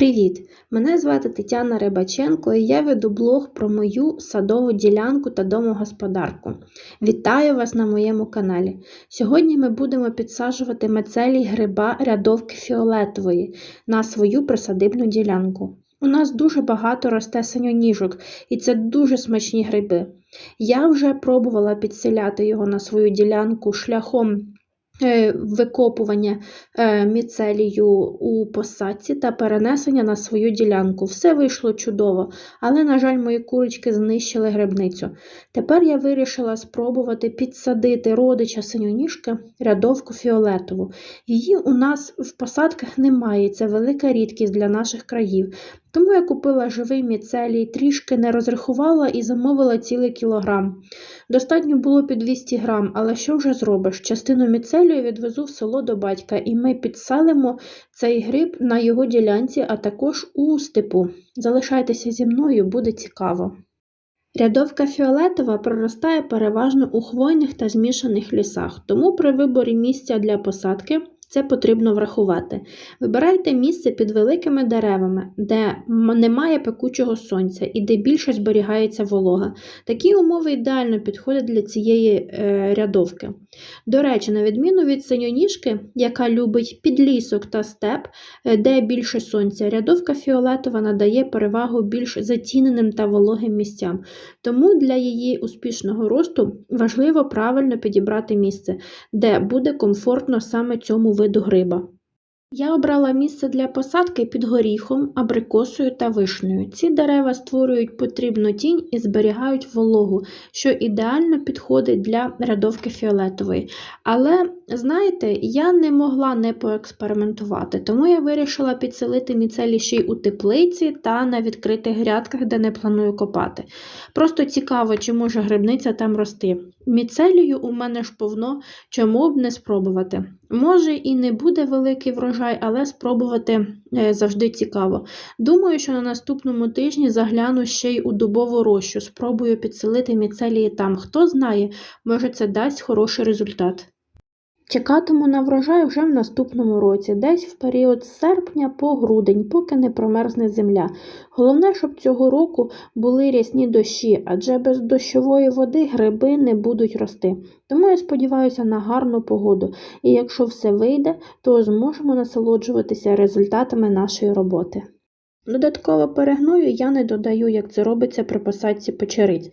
Привіт! Мене звати Тетяна Рибаченко і я веду блог про мою садову ділянку та домогосподарку. Вітаю вас на моєму каналі. Сьогодні ми будемо підсаджувати мецелій гриба рядовки фіолетової на свою присадибну ділянку. У нас дуже багато росте синьоніжок, і це дуже смачні гриби. Я вже пробувала підселяти його на свою ділянку шляхом викопування е, міцелію у посадці та перенесення на свою ділянку. Все вийшло чудово, але, на жаль, мої курочки знищили грибницю. Тепер я вирішила спробувати підсадити родича синьоніжки рядовку фіолетову. Її у нас в посадках немає, це велика рідкість для наших країв. Тому я купила живий міцелій, трішки не розрахувала і замовила цілий кілограм. Достатньо було під 200 грам, але що вже зробиш? Частину міцелію відвезу в село до батька, і ми підселимо цей гриб на його ділянці, а також у степу. Залишайтеся зі мною, буде цікаво. Рядовка фіолетова проростає переважно у хвойних та змішаних лісах, тому при виборі місця для посадки це потрібно врахувати. Вибирайте місце під великими деревами, де немає пекучого сонця і де більше зберігається волога. Такі умови ідеально підходять для цієї е, рядовки. До речі, на відміну від синьоніжки, яка любить підлісок та степ, е, де більше сонця, рядовка фіолетова надає перевагу більш затіненим та вологим місцям. Тому для її успішного росту важливо правильно підібрати місце, де буде комфортно саме цьому виду гриба. Я обрала місце для посадки під горіхом, абрикосою та вишнею. Ці дерева створюють потрібну тінь і зберігають вологу, що ідеально підходить для рядовки фіолетової. Але, знаєте, я не могла не поекспериментувати, тому я вирішила підселити міцелі ще й у теплиці та на відкритих грядках, де не планую копати. Просто цікаво, чи може грибниця там рости. Міцелію у мене ж повно, чому б не спробувати. Може і не буде великий врожай, але спробувати е, завжди цікаво. Думаю, що на наступному тижні загляну ще й у дубову рощу, спробую підселити міцелії там. Хто знає, може це дасть хороший результат. Чекатиму на врожай вже в наступному році, десь в період з серпня по грудень, поки не промерзне земля. Головне, щоб цього року були рясні дощі, адже без дощової води гриби не будуть рости. Тому я сподіваюся на гарну погоду, і якщо все вийде, то зможемо насолоджуватися результатами нашої роботи. Додатково перегною я не додаю, як це робиться при посадці печериць.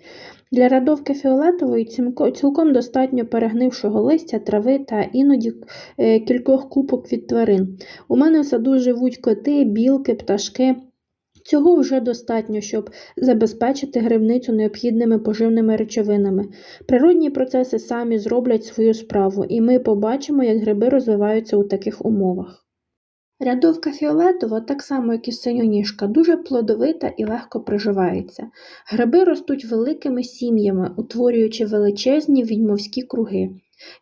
Для радовки фіолетової цілком достатньо перегнившого листя, трави та іноді е, кількох купок від тварин. У мене в саду живуть коти, білки, пташки. Цього вже достатньо, щоб забезпечити грибницю необхідними поживними речовинами. Природні процеси самі зроблять свою справу, і ми побачимо, як гриби розвиваються у таких умовах. Рядовка фіолетова, так само як і синьоніжка, дуже плодовита і легко проживається. Гриби ростуть великими сім'ями, утворюючи величезні відьмовські круги.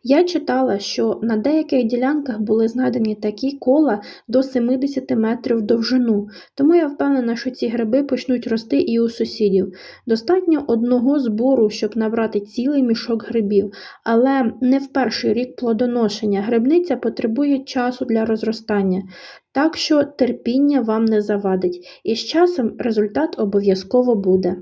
Я читала, що на деяких ділянках були знайдені такі кола до 70 метрів довжину, тому я впевнена, що ці гриби почнуть рости і у сусідів. Достатньо одного збору, щоб набрати цілий мішок грибів, але не в перший рік плодоношення. Грибниця потребує часу для розростання, так що терпіння вам не завадить, і з часом результат обов'язково буде.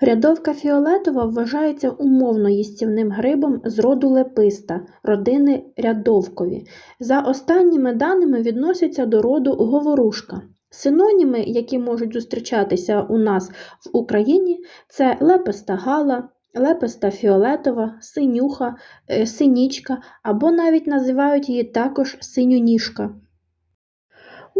Рядовка фіолетова вважається умовно їстівним грибом з роду леписта, родини рядовкові. За останніми даними відносяться до роду говорушка. Синоніми, які можуть зустрічатися у нас в Україні, це леписта гала, леписта фіолетова, синюха, е, синічка або навіть називають її також синьоніжка.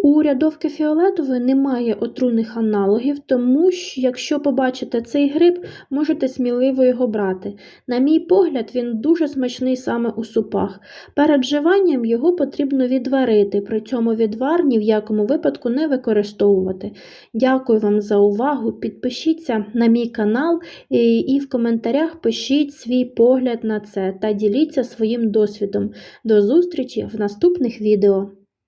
У рядовки фіолетової немає отруйних аналогів, тому що, якщо побачите цей гриб, можете сміливо його брати. На мій погляд, він дуже смачний саме у супах. Перед вживанням його потрібно відварити, при цьому відвар ні в якому випадку не використовувати. Дякую вам за увагу. Підпишіться на мій канал і, і в коментарях пишіть свій погляд на це та діліться своїм досвідом. До зустрічі в наступних відео.